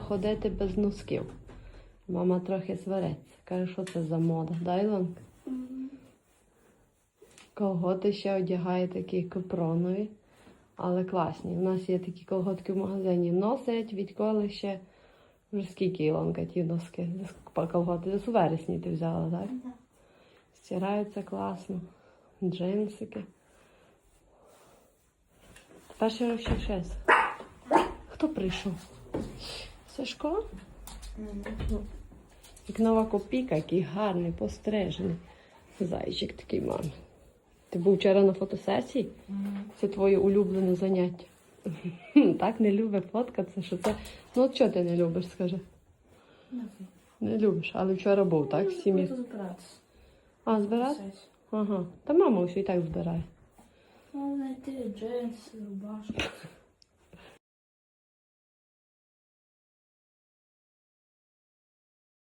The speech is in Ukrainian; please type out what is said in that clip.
ходити без носків. Мама трохи свариться. Каже, що це за мода. Да, Ілонка? Колготи ще одягає такі капронові, але класні. У нас є такі колготки в магазині. Носять відколи ще вже скільки Ілонка ті носки. Колготи десь у вересні ти взяла, так? Стираються класно. Джинсики. Перший ще щось. Хто прийшов? Сашко? Ну, Як нова копійка, який гарний, пострижений. Зайчик такий мамі. Ти був вчора на фотосесії? Це твоє улюблене заняття. Так не любить фоткатися, що це. Ну от чого ти не любиш, скажи? Не любиш, але вчора був, так? в Сім'ї. Збиратися. А, збирати? Ага. Та мама усю і так збирає. Ну, знайти джинси, рубашку.